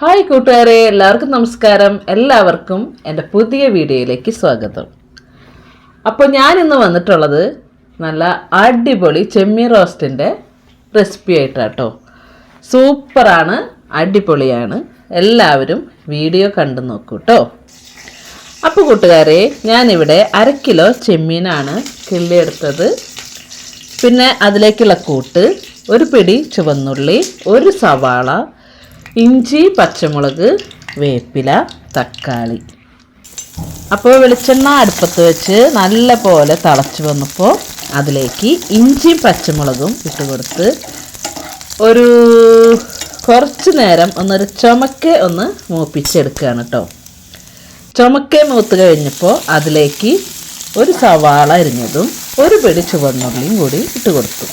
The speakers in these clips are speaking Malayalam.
ഹായ് കൂട്ടുകാരെ എല്ലാവർക്കും നമസ്കാരം. എല്ലാവർക്കും എന്റെ പുതിയ വീഡിയോയിലേക്ക് സ്വാഗതം. അപ്പോൾ ഞാൻ ഇന്ന് വന്നിട്ടുള്ളത് നല്ല അടിപൊളി ചെമ്മീൻ റോസ്റ്റിന്റെ റെസിപ്പി ആയിട്ടാട്ടോ. സൂപ്പറാണ് അടിപൊളിയാണ്. എല്ലാവരും വീഡിയോ കണ്ടു നോക്കൂ കേട്ടോ അപ്പോൾ കൂട്ടുകാരെ ഞാനിവിടെ അര കിലോ ചെമ്മീനാണ് കിള്ളിയെടുത്തത്. പിന്നെ അതിലേക്കുള്ള കൂട്ട് ഒരു പിടി ചുവന്നുള്ളി ഒരു സവാള ഇഞ്ചി പച്ചമുളക് വേപ്പില തക്കാളി. അപ്പോൾ വെളിച്ചെണ്ണ അടുപ്പത്ത് വെച്ച് നല്ല പോലെ തിളച്ച് വന്നപ്പോൾ അതിലേക്ക് ഇഞ്ചി പച്ചമുളകും ഇട്ട് കൊടുത്ത് ഒരു കുറച്ച് നേരം ഒന്നൊരു ചുമക്കെ ഒന്ന് മൂപ്പിച്ചെടുക്കുകയാണ് കേട്ടോ ചുമക്കെ മൂത്ത് കഴിഞ്ഞപ്പോൾ അതിലേക്ക് ഒരു സവാള അരിഞ്ഞതും ഒരു പിടി ചുവന്നുള്ളിയും കൂടി ഇട്ട് കൊടുത്തു.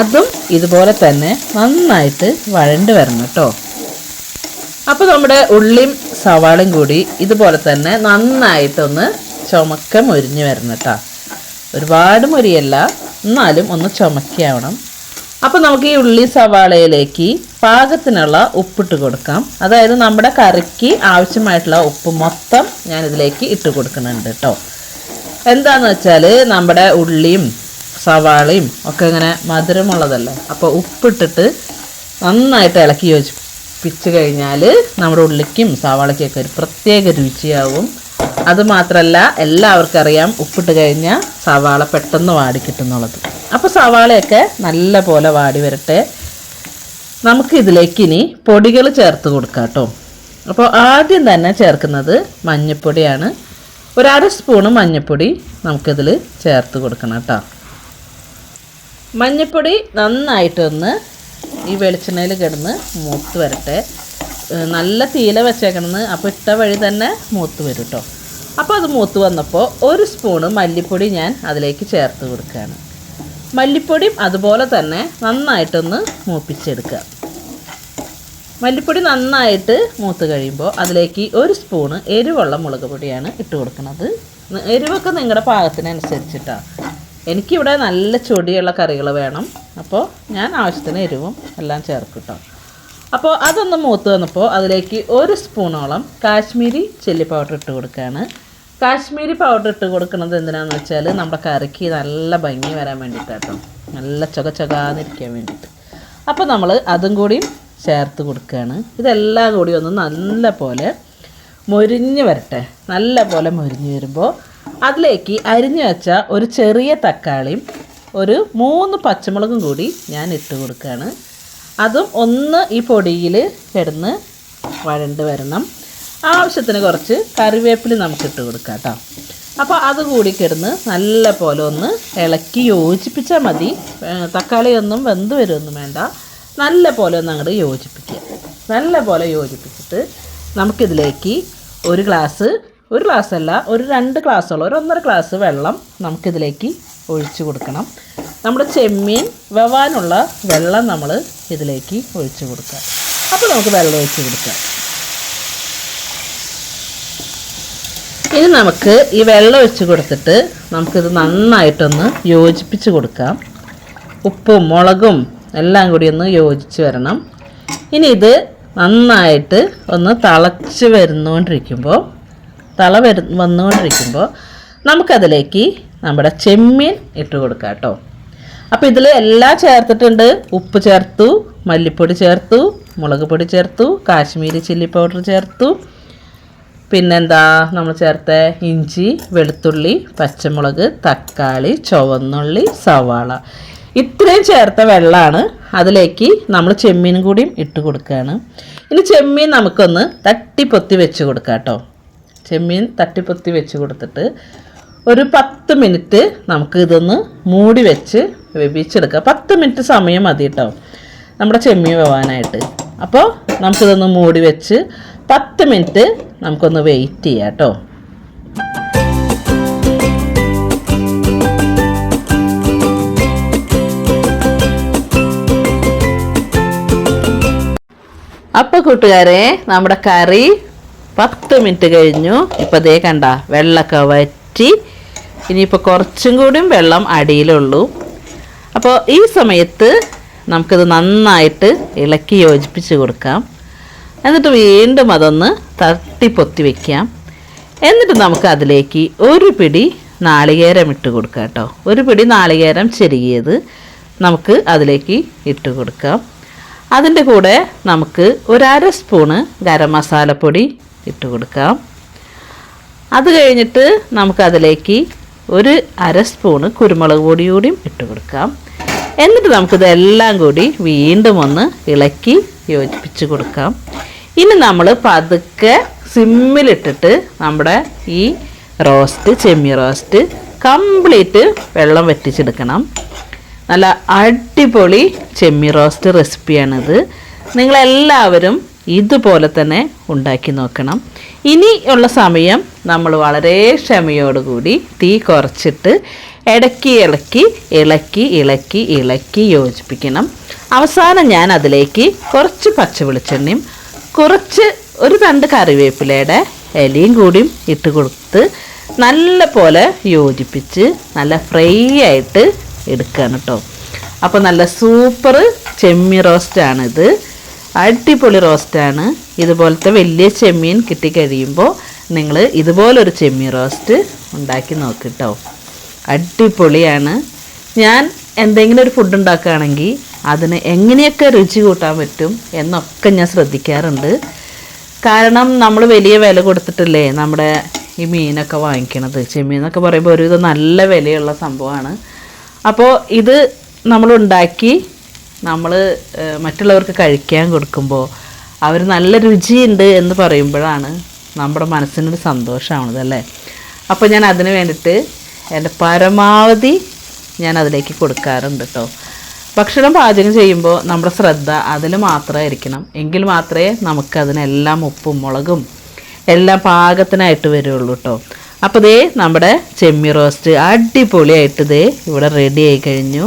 അതും ഇതുപോലെ തന്നെ നന്നായിട്ട് വഴണ്ട് വരണം കേട്ടോ. അപ്പോൾ നമ്മുടെ ഉള്ളിയും സവാളയും കൂടി ഇതുപോലെ തന്നെ നന്നായിട്ടൊന്ന് ചുമക്ക മൊരിഞ്ഞ് വരണം കേട്ടോ. ഒരുപാട് മൊരിയല്ല എന്നാലും ഒന്ന് ചുമക്കാവണം അപ്പോൾ നമുക്ക് ഈ ഉള്ളി സവാളയിലേക്ക് പാകത്തിനുള്ള ഉപ്പിട്ട് കൊടുക്കാം. അതായത് നമ്മുടെ കറിക്ക് ആവശ്യമായിട്ടുള്ള ഉപ്പ് മൊത്തം ഞാനിതിലേക്ക് ഇട്ട് കൊടുക്കുന്നുണ്ട് കേട്ടോ. എന്താന്ന് വെച്ചാൽ നമ്മുടെ ഉള്ളിയും സവാളയും ഒക്കെ ഇങ്ങനെ മധുരമുള്ളതല്ലേ? അപ്പോൾ ഉപ്പിട്ടിട്ട് നന്നായിട്ട് ഇളക്കി യോജിപ്പിച്ച് കഴിഞ്ഞാൽ നമ്മുടെ ഉള്ളിക്കും സവാളയ്ക്കൊക്കെ ഒരു പ്രത്യേക രുചിയാവും. അതുമാത്രമല്ല എല്ലാവർക്കും അറിയാം ഉപ്പിട്ട് കഴിഞ്ഞാൽ സവാള പെട്ടെന്ന് വാടി കിട്ടുന്നുള്ളത്. അപ്പോൾ സവാളയൊക്കെ നല്ല പോലെ വാടി വരട്ടെ. നമുക്ക് ഇതിലേക്ക് ഇനി പൊടികൾ ചേർത്ത് കൊടുക്കാം കേട്ടോ. അപ്പോൾ ആദ്യം തന്നെ ചേർക്കുന്നത് മഞ്ഞൾപ്പൊടിയാണ് ഒരു അര സ്പൂണ് മഞ്ഞൾപ്പൊടി നമുക്കിതിൽ ചേർത്ത് കൊടുക്കണം കേട്ടോ. മഞ്ഞൾപ്പൊടി നന്നായിട്ടൊന്ന് ഈ വെളിച്ചെണ്ണയിൽ കിടന്ന് മൂത്ത് വരട്ടെ. നല്ല തീല വെച്ചേക്കണമെന്ന് അപ്പോൾ ഇട്ട വഴി തന്നെ മൂത്ത് വരും കേട്ടോ അപ്പോൾ അത് മൂത്ത് വന്നപ്പോൾ ഒരു സ്പൂണ് മല്ലിപ്പൊടി ഞാൻ അതിലേക്ക് ചേർത്ത് കൊടുക്കുകയാണ്. മല്ലിപ്പൊടിയും അതുപോലെ തന്നെ നന്നായിട്ടൊന്ന് മൂപ്പിച്ചെടുക്കുക. മല്ലിപ്പൊടി നന്നായിട്ട് മൂത്ത് കഴിയുമ്പോൾ അതിലേക്ക് ഒരു സ്പൂണ് എരിവുള്ള മുളക് പൊടിയാണ് ഇട്ട് കൊടുക്കുന്നത് എരിവൊക്കെ നിങ്ങളുടെ പാകത്തിനനുസരിച്ചിട്ടാണ് എനിക്കിവിടെ നല്ല ചൊടിയുള്ള കറികൾ വേണം. അപ്പോൾ ഞാൻ ആവശ്യത്തിന് എരിവും എല്ലാം ചേർക്കും കേട്ടോ അപ്പോൾ അതൊന്ന് മൂത്ത് വന്നപ്പോൾ അതിലേക്ക് ഒരു സ്പൂണോളം കാശ്മീരി ചില്ലി പൗഡർ ഇട്ട് കൊടുക്കുകയാണ് കാശ്മീരി പൗഡർ ഇട്ട് കൊടുക്കുന്നത് എന്തിനാണെന്ന് വെച്ചാൽ നമ്മുടെ കറിക്ക് നല്ല ഭംഗി വരാൻ വേണ്ടിയിട്ടാട്ടോ നല്ല ചുക ചുകാന്നിരിക്കാൻ വേണ്ടിയിട്ട് അപ്പോൾ നമ്മൾ അതും കൂടി ചേർത്ത് കൊടുക്കുകയാണ് ഇതെല്ലാം കൂടി ഒന്ന് നല്ല പോലെ മൊരിഞ്ഞ് വരട്ടെ. നല്ല പോലെ മൊരിഞ്ഞ് വരുമ്പോൾ അതിലേക്ക് അരിഞ്ഞു വെച്ച ഒരു ചെറിയ തക്കാളിയും ഒരു മൂന്ന് പച്ചമുളകും കൂടി ഞാൻ ഇട്ട് കൊടുക്കുകയാണ്. അതും ഒന്ന് ഈ പൊടിയിൽ കിടന്ന് വഴണ്ട് വരണം. ആവശ്യത്തിന് കുറച്ച് കറിവേപ്പില നമുക്ക് ഇട്ട് കൊടുക്കാം കേട്ടോ. അപ്പോൾ അതുകൂടി കിടന്ന് നല്ല പോലെ ഒന്ന് ഇളക്കി യോജിപ്പിച്ചാൽ മതി. തക്കാളിയൊന്നും തക്കാളി വെന്ത് വരുമൊന്നും വേണ്ട. നല്ല പോലെ ഒന്ന് അങ്ങോട്ട് യോജിപ്പിക്കുക. നല്ല പോലെ യോജിപ്പിച്ചിട്ട് നമുക്കിതിലേക്ക് ഒരു ഗ്ലാസ് ഒരു ഗ്ലാസ് അല്ല ഒരു രണ്ട് ഗ്ലാസ്സോളം ഒരു ഒന്നര ഗ്ലാസ് വെള്ളം നമുക്കിതിലേക്ക് ഒഴിച്ചു കൊടുക്കണം. നമ്മുടെ ചെമ്മീൻ വെവാനുള്ള വെള്ളം നമ്മൾ ഇതിലേക്ക് ഒഴിച്ചു കൊടുക്കാം അപ്പോൾ നമുക്ക് വെള്ളം ഒഴിച്ചു കൊടുക്കാം. ഇനി നമുക്ക് ഈ വെള്ളം ഒഴിച്ച് കൊടുത്തിട്ട് നമുക്കിത് നന്നായിട്ടൊന്ന് യോജിപ്പിച്ച് കൊടുക്കാം. ഉപ്പും മുളകും എല്ലാം കൂടി ഒന്ന് യോജിച്ച് വരണം. ഇനി ഇത് നന്നായിട്ട് ഒന്ന് തിളച്ച് വരുന്നുകൊണ്ടിരിക്കുമ്പോൾ തള വരു വന്നുകൊണ്ടിരിക്കുമ്പോൾ നമുക്കതിലേക്ക് നമ്മുടെ ചെമ്മീൻ ഇട്ട് കൊടുക്കാം കേട്ടോ. അപ്പോൾ ഇതിൽ എല്ലാം ചേർത്തിട്ടുണ്ട്. ഉപ്പ് ചേർത്തു മല്ലിപ്പൊടി ചേർത്തു മുളക് പൊടി ചേർത്തു കാശ്മീരി ചില്ലി പൗഡർ ചേർത്തു. പിന്നെന്താ നമ്മൾ ചേർത്ത ഇഞ്ചി വെളുത്തുള്ളി പച്ചമുളക് തക്കാളി ചുവന്നുള്ളി സവാള. ഇത്രയും ചേർത്ത വെള്ളമാണ് അതിലേക്ക് നമ്മൾ ചെമ്മീനും കൂടിയും ഇട്ട് കൊടുക്കുകയാണ് ഇനി ചെമ്മീൻ നമുക്കൊന്ന് തട്ടിപ്പൊത്തി വെച്ച് കൊടുക്കാം കേട്ടോ. ചെമ്മീൻ തട്ടിപ്പൊത്തി വെച്ച് കൊടുത്തിട്ട് ഒരു പത്ത് മിനിറ്റ് നമുക്ക് ഇതൊന്ന് മൂടി വെച്ച് വേവിച്ചെടുക്കുക പത്ത് മിനിറ്റ് സമയം മതി കേട്ടോ നമ്മുടെ ചെമ്മീൻ വെവാനായിട്ട്. അപ്പോൾ നമുക്കിതൊന്ന് മൂടി വെച്ച് പത്ത് മിനിറ്റ് നമുക്കൊന്ന് വെയിറ്റ് ചെയ്യാം കേട്ടോ അപ്പോൾ കൂട്ടുകാരെ നമ്മുടെ കറി പത്ത് മിനിറ്റ് കഴിഞ്ഞു. ഇപ്പോൾ ദേ കണ്ട വെള്ളമൊക്കെ വറ്റി. ഇനിയിപ്പോൾ കുറച്ചും കൂടിയും വെള്ളം അടിയിലുള്ളൂ. അപ്പോൾ ഈ സമയത്ത് നമുക്കിത് നന്നായിട്ട് ഇളക്കി യോജിപ്പിച്ച് കൊടുക്കാം. എന്നിട്ട് വീണ്ടും അതൊന്ന് തട്ടി പൊത്തി വയ്ക്കാം എന്നിട്ട് നമുക്ക് അതിലേക്ക് ഒരു പിടി നാളികേരം ഇട്ട് കൊടുക്കാം കേട്ടോ. ഒരു പിടി നാളികേരം ചെരുകിയത് നമുക്ക് അതിലേക്ക് ഇട്ട് കൊടുക്കാം. അതിന്റെ കൂടെ നമുക്ക് ഒരു അര സ്പൂണ് ഗരം മസാലപ്പൊടി ഇട്ട് കൊടുക്കാം. അത് കഴിഞ്ഞിട്ട് നമുക്കതിലേക്ക് ഒരു അര സ്പൂണ് കുരുമുളക് പൊടി കൂടിയും ഇട്ട് കൊടുക്കാം. എന്നിട്ട് നമുക്കിതെല്ലാം കൂടി വീണ്ടും ഒന്ന് ഇളക്കി യോജിപ്പിച്ച് കൊടുക്കാം. ഇനി നമ്മൾ പതുക്കെ സിമ്മിലിട്ടിട്ട് നമ്മുടെ ഈ റോസ്റ്റ് ചെമ്മി റോസ്റ്റ് കംപ്ലീറ്റ് വെള്ളം വറ്റിച്ചെടുക്കണം. നല്ല അടിപൊളി ചെമ്മി റോസ്റ്റ് റെസിപ്പിയാണിത്. നിങ്ങളെല്ലാവരും ഇതുപോലെ തന്നെ ഉണ്ടാക്കി നോക്കണം. ഇനി ഉള്ള സമയം നമ്മൾ വളരെ ക്ഷമയോടുകൂടി തീ കുറച്ചിട്ട് ഇടയ്ക്ക് ഇളക്കി ഇളക്കി ഇളക്കി ഇളക്കി യോജിപ്പിക്കണം. അവസാനം ഞാൻ അതിലേക്ക് കുറച്ച് പച്ച വെളിച്ചെണ്ണയും കുറച്ച് ഒരു രണ്ട് കറിവേപ്പിലയുടെ ഇലയും കൂടിയും ഇട്ട് കൊടുത്ത് നല്ല പോലെ യോജിപ്പിച്ച് നല്ല ഫ്രൈ ആയിട്ട് എടുക്കുകയാണ് കേട്ടോ അപ്പോൾ നല്ല സൂപ്പർ ചെമ്മി റോസ്റ്റാണിത്. അടിപൊളി റോസ്റ്റാണ് ഇതുപോലത്തെ വലിയ ചെമ്മീൻ കിട്ടിക്കഴിയുമ്പോൾ നിങ്ങൾ ഇതുപോലൊരു ചെമ്മീൻ റോസ്റ്റ് ഉണ്ടാക്കി നോക്കിട്ടോ. അടിപൊളിയാണ്. ഞാൻ എന്തെങ്കിലും ഒരു ഫുഡ് ഉണ്ടാക്കുകയാണെങ്കിൽ അതിന് എങ്ങനെയൊക്കെ രുചി കൂട്ടാൻ പറ്റും എന്നൊക്കെ ഞാൻ ശ്രദ്ധിക്കാറുണ്ട്. കാരണം നമ്മൾ വലിയ വില കൊടുത്തിട്ടില്ലേ നമ്മുടെ ഈ മീനൊക്കെ വാങ്ങിക്കണത്. ചെമ്മീൻ എന്നൊക്കെ പറയുമ്പോൾ ഒരുവിധം നല്ല വിലയുള്ള സംഭവമാണ്. അപ്പോൾ ഇത് നമ്മൾ ഉണ്ടാക്കി നമ്മൾ മറ്റുള്ളവർക്ക് കഴിക്കാൻ കൊടുക്കുമ്പോൾ അവർ നല്ല രുചിയുണ്ട് എന്ന് പറയുമ്പോഴാണ് നമ്മുടെ മനസ്സിനൊരു സന്തോഷമാണത് അല്ലേ? അപ്പോൾ ഞാൻ അതിന് വേണ്ടിയിട്ട് എന്റെ പരമാവധി ഞാൻ അതിലേക്ക് കൊടുക്കാറുണ്ട് കേട്ടോ ഭക്ഷണം പാചകം ചെയ്യുമ്പോൾ നമ്മുടെ ശ്രദ്ധ അതിൽ മാത്രമായിരിക്കണം. എങ്കിൽ മാത്രമേ നമുക്കതിനെല്ലാം ഉപ്പും മുളകും എല്ലാം പാകത്തിനായിട്ട് വരുള്ളൂ കേട്ടോ അപ്പോൾ ദേ നമ്മുടെ ചെമ്മി റോസ്റ്റ് അടിപൊളിയായിട്ട് ദേ ഇവിടെ റെഡി ആയി കഴിഞ്ഞു.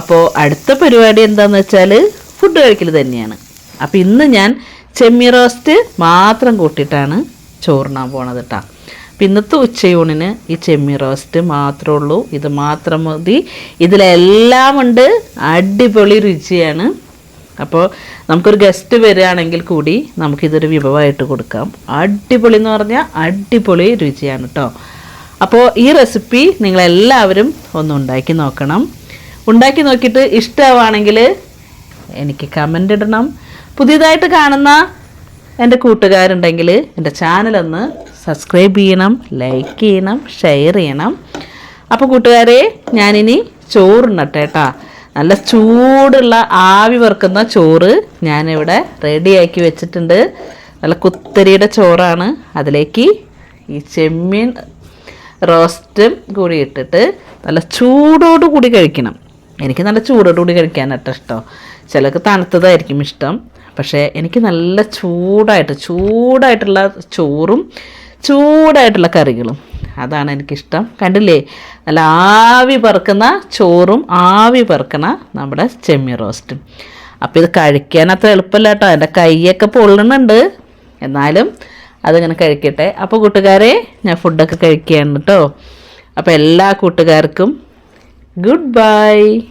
അപ്പോൾ അടുത്ത പരിപാടി എന്താണെന്ന് വെച്ചാൽ ഫുഡ് കഴിക്കൽ തന്നെയാണ്. അപ്പോൾ ഇന്ന് ഞാൻ ചെമ്മി റോസ്റ്റ് മാത്രം കൂട്ടിയിട്ടാണ് ചോറിനാൻ പോണത് കേട്ടോ അപ്പം ഇന്നത്തെ ഉച്ചയൂണിന് ഈ ചെമ്മി റോസ്റ്റ് മാത്രമേ ഉള്ളൂ. ഇത് മാത്രം മതി. ഇതിലെല്ലാം ഉണ്ട്. അടിപൊളി രുചിയാണ്. അപ്പോൾ നമുക്കൊരു ഗസ്റ്റ് വരികയാണെങ്കിൽ കൂടി നമുക്കിതൊരു വിഭവമായിട്ട് കൊടുക്കാം. അടിപൊളി എന്ന് പറഞ്ഞാൽ അടിപൊളി രുചിയാണ് കേട്ടോ അപ്പോൾ ഈ റെസിപ്പി നിങ്ങളെല്ലാവരും ഒന്ന് ഉണ്ടാക്കി നോക്കണം. ഉണ്ടാക്കി നോക്കിയിട്ട് ഇഷ്ടമാണെങ്കിൽ എനിക്ക് കമന്റ് ഇടണം. പുതിയതായിട്ട് കാണുന്ന എന്റെ കൂട്ടുകാരുണ്ടെങ്കിൽ എന്റെ ചാനലൊന്ന് സബ്സ്ക്രൈബ് ചെയ്യണം ലൈക്ക് ചെയ്യണം ഷെയർ ചെയ്യണം. അപ്പോൾ കൂട്ടുകാരെ ഞാനിനി ചോറുണ്ണട്ടെ കേട്ടോ. നല്ല ചൂടുള്ള ആവി വറുക്കുന്ന ചോറ് ഞാനിവിടെ റെഡിയാക്കി വെച്ചിട്ടുണ്ട്. നല്ല കുത്തരിയുടെ ചോറാണ്. അതിലേക്ക് ഈ ചെമ്മീൻ റോസ്റ്റും കൂടി ഇട്ടിട്ട് നല്ല ചൂടോടു കൂടി കഴിക്കണം. എനിക്ക് നല്ല ചൂടോടുകൂടി കഴിക്കാനായിട്ട് ഇഷ്ടം. ചിലർക്ക് തണുത്തതായിരിക്കും ഇഷ്ടം. പക്ഷേ എനിക്ക് നല്ല ചൂടായിട്ട് ചൂടായിട്ടുള്ള ചോറും ചൂടായിട്ടുള്ള കറികളും അതാണ് എനിക്കിഷ്ടം. കണ്ടില്ലേ? നല്ല ആവി പറക്കുന്ന ചോറും ആവി പറക്കുന്ന നമ്മുടെ ചെമ്മി റോസ്റ്റും. അപ്പോൾ ഇത് കഴിക്കാൻ അത്ര എളുപ്പമല്ല കേട്ടോ എന്റെ കൈയൊക്കെ പൊള്ളണുണ്ട് എന്നാലും അതിങ്ങനെ കഴിക്കട്ടെ. അപ്പോൾ കൂട്ടുകാരെ ഞാൻ ഫുഡൊക്കെ കഴിക്കുകയാണ് കേട്ടോ അപ്പോൾ എല്ലാ കൂട്ടുകാർക്കും goodbye.